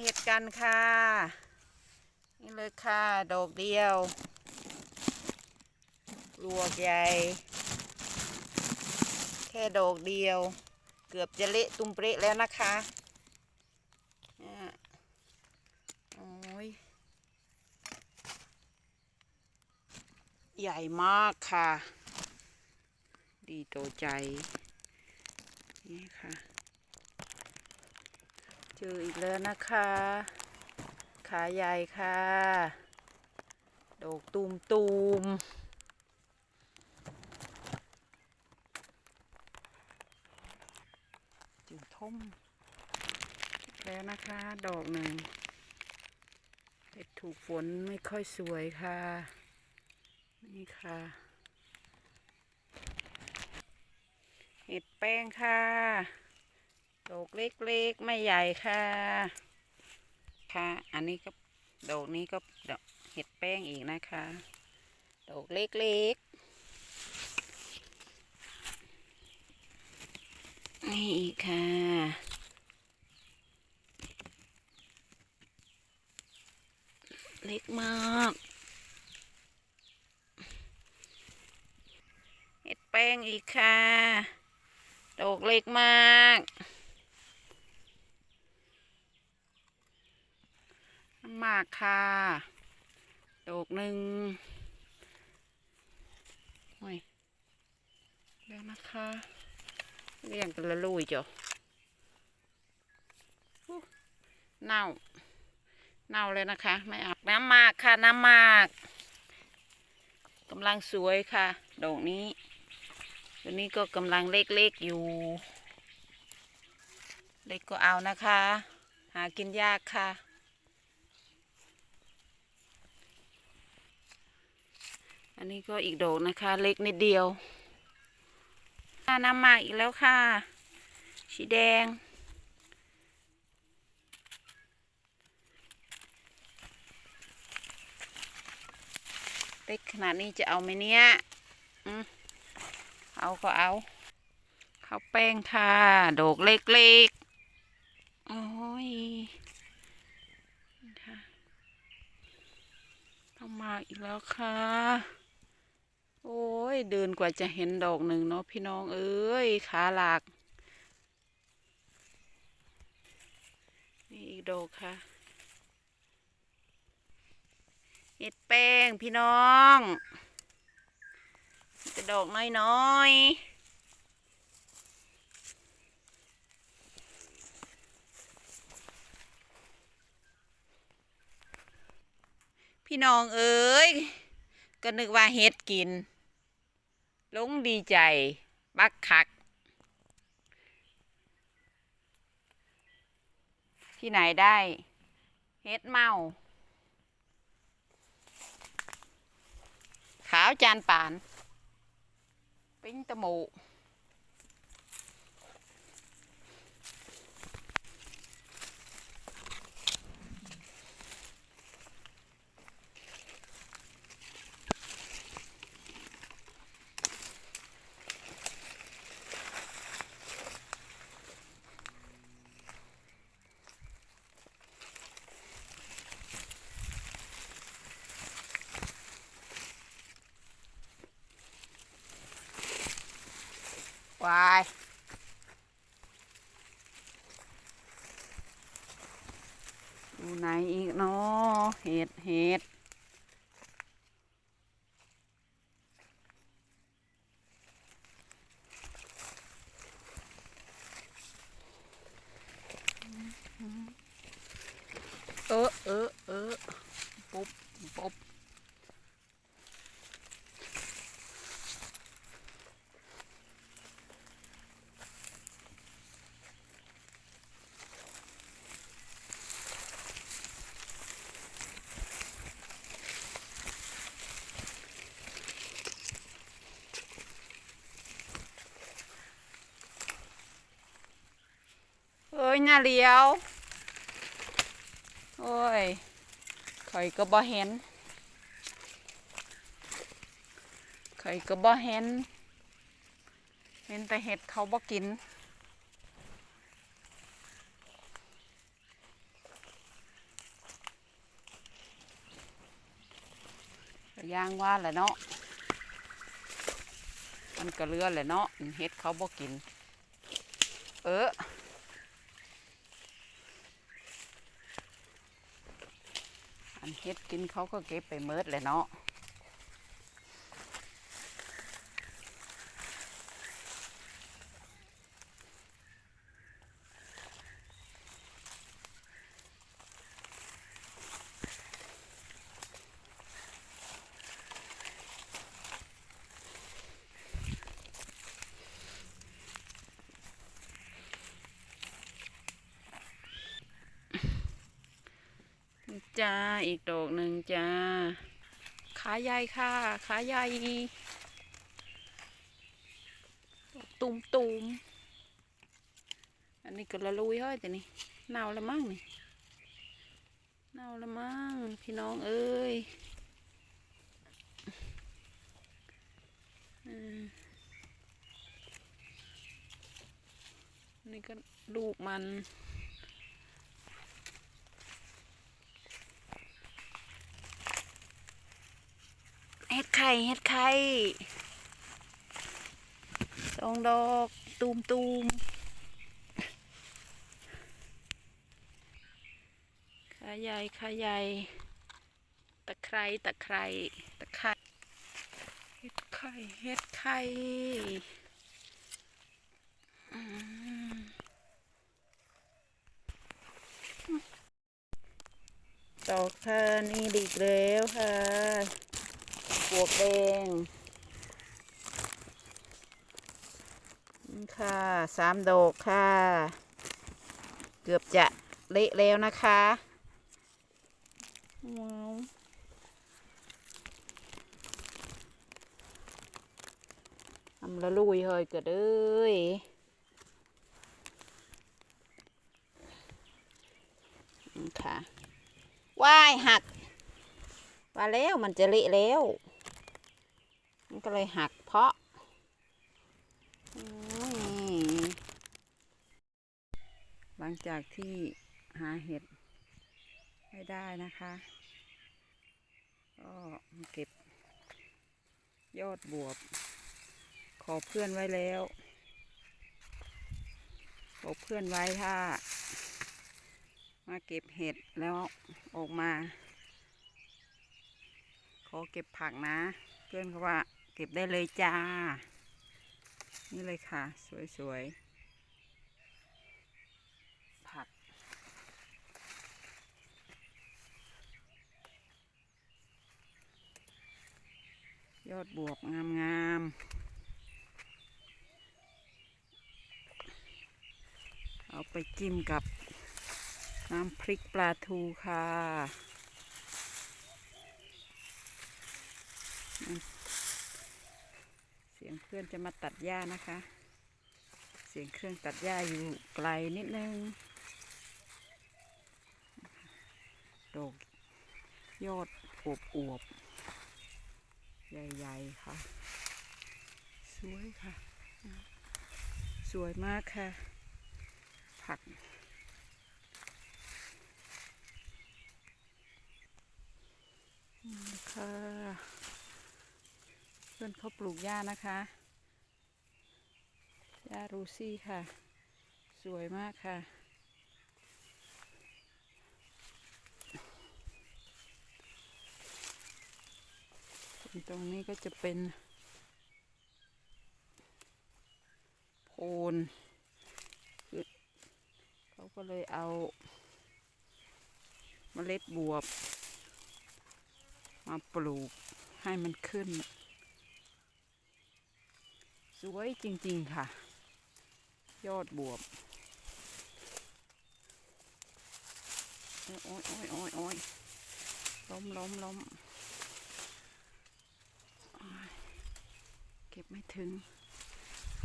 เห็ดกันค่ะ นี่เลยค่ะดอกเดียวลวกใหญ่ แค่ดอกเดียว เกือบจะเละตุ้มเปะแล้วนะคะโอ้ยใหญ่มากค่ะ ดีโตวใจ นี่ค่ะ เจออีกแล้วนะคะ ขาใหญ่ค่ะ ดอกตูมตูมจึงท่มอีกแล้วนะคะ ดอกหนึ่งเห็ดถูกฝนไม่ค่อยสวยค่ะ นี่ค่ะ เห็ดแป้งค่ะ ดอกเล็กๆ ไม่ใหญ่ค่ะ ค่ะ อันนี้ก็ดอกนี้ก็ดอกเห็ดแป้งอีกนะคะ ดอกเล็กๆ นี่อีกค่ะ เล็กมากเห็ดแป้งอีกค่ะ ดอกเล็กมากน้ำห มากค่ะดอกหนึ่งโอ้ยเดี๋ยวนะคะเรียงกันละลุยจ้ะเน่า เน่าเลยนะคะ ไม่เอาน้ำมากค่ะ น้ำมากกำลังสวยค่ะ ดอกนี้ตัวนี้ก็กำลังเล็กๆอยู่ เล็กก็เอานะคะ หากินยากค่ะ อันนี้ก็อีกดอกนะคะ เล็กนิดเดียวน้ำหมากอีกแล้วค่ะ สีแดง เล็กขนาดนี้จะเอาไหมเนี่ยเอาก็เอาข้าวแป้งค่ะ ดอกเล็กๆ โอ้ยนะค่ะต้องมาอีกแล้วค่ะ โอ้ย เดินกว่าจะเห็นดอกหนึ่งเนาะพี่น้องเอ้ยขาหลาก นี่อีกดอกค่ะเห็ดแป้งพี่น้องจะดอกน้อยๆพี่น้องเอ้ยก็นึกว่าเฮ็ดกิน ลงดีใจ บักคัก ที่ไหนได้เฮ็ดเมา ขาวจานป่าน ปิ้งตะหมู วายดูไหนอีกเนาะเห็ดเห็ด ยน่าเลี้ยว โอ้ยข่อยก็บ่เห็นข่อยก็บ่เห็น เห็นแต่เห็ดเขาบ่กินย่างว่าแหละเนาะ มันกระเลือแหละเนาะเห็ดเขาบ่กิน เออ อันเฮ็ดกินเขาก็เก็บไปเมิดแหละเนาะ จ้า อีกดอกหนึ่งจ้า ขาใหญ่ค่ะ ขาใหญ่ตุ่มตุมๆอันนี้ก็ละลุยเฮ้ยแต่นี่เน่าล้วมั้งนี่เน่าล้วมั้งพี่น้องเอ้ยอืมนี่ก็ลูกมัน เฮ็ดไข่เฮ็ดไข่สองดอกตูมตูมขาใหญ่ขาใหญ่ตะไคร้ตะไคร้ตะไคร้เฮ็ดไข่เฮ็ดไข่อืมดอกค่ะนี่ดีกแล้วค่ะ ปวกแดงนี่ค่ะสามดอกค่ะ เกือบจะเละแล้วนะคะว้าวทำละลุยเฮยเกิดเอ้ยนี่ค่ะว่ายหักว่าแล้วมันจะเละแล้ว ก็เลยหักเพาะหลังจากที่หาเห็ดไม่ได้นะคะก็เก็บ ยอดบวบ ขอเพื่อนไว้แล้วบอกเพื่อนไว้ถ้า มาเก็บเห็ดแล้วออกมา ขอเก็บผักนะ เพื่อนเขาว่า เก็บได้เลยจ้า นี่เลยค่ะ สวยๆ ผัก ยอดบวกงามๆ เอาไปจิ้มกับน้ำพริกปลาทูค่ะ เสี ยงเพื่อนจะมาตัดหญ้านะคะ เสียงเครื่องตัดหญ้าอยู่ไกลนิดนึงดอกยอดอวบอวบใหญ่ๆค่ะ สวยค่ะ สวยมากค่ะ ผัก นี่ค่ะ เพื่อนเขาปลูกหญ้านะคะหญ้ารูซี่ค่ะ สวยมากค่ะ ตรงนี้ก็จะเป็น โพนเขาก็เลยเอาเมล็ดบวบ มาปลูกให้มันขึ้น สวยจริงๆค่ะ ยอดบวบ โอ้ยโอ้ยโอ้ยโอ้ยล้มล้มล้มเก็บไม่ถึง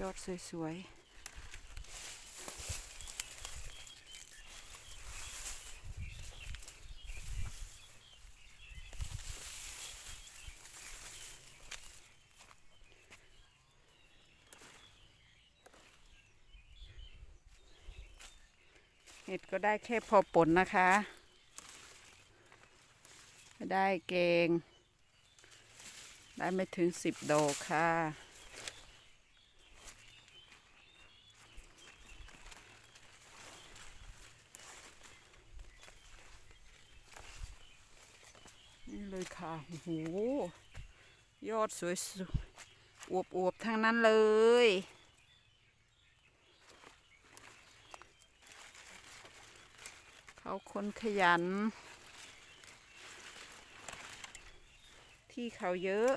ยอดสวยๆ ห็ดก็ได้แค่พอปนนะคะ ได้เกง ได้ไม่ถึงสิบโดค่ะนี่เลยค่ะโอ้โหยอดสวยๆอวบๆทั้งนั้นเลย เขาคนขยัน ที่เขาเยอะ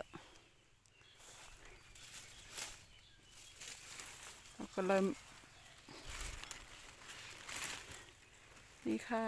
เราก็เริ่มนี่ค่ะ